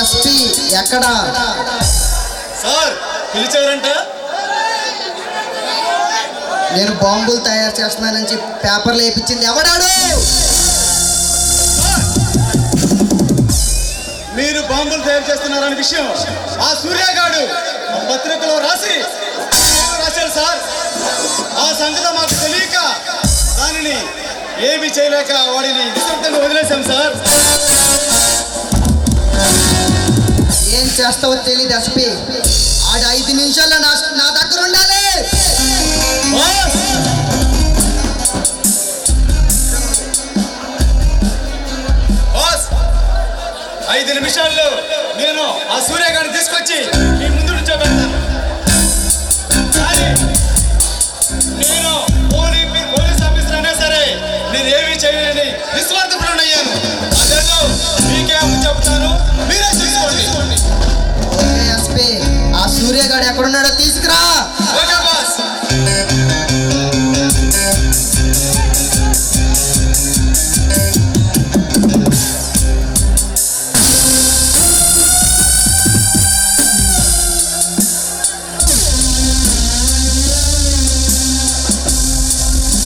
SP ఎక్కడ? Sir పిలిచారంట? నేను బాంబులు తయారు చేస్తున్నానని చెప్పి పేపర్లు వేయించింది ఎవడాడు? మీరు బాంబులు తయారు చేస్తున్నారనే విషయం ఆ సూర్యగాడు ఆ పత్రికలో రాసి రాశాడు సార్. ఆ సంగతి మాకు తెలియక దానిని ఏమి చేయలేక వాడిని నిశ్శబ్దంగా వదిలేశాం సార్. చేస్తావో తెలియదు ఎస్పి ఆడ ఐదు నిమిషాల్లో నా నా దగ్గర ఉండాలి. ఐదు నిమిషాల్లో నేను ఆ సూర్యగాడిని తీసుకొచ్చి మీ ముందు నుంచోబెడతాను నేను పోలీ పోలీస్ ఆఫీసర్ అయినా సరే నేను ఏమీ చేయలేని నిస్వార్థపరుడయ్యాను. సూర్యగాడు ఎక్కడున్నాడో తీసుకురా.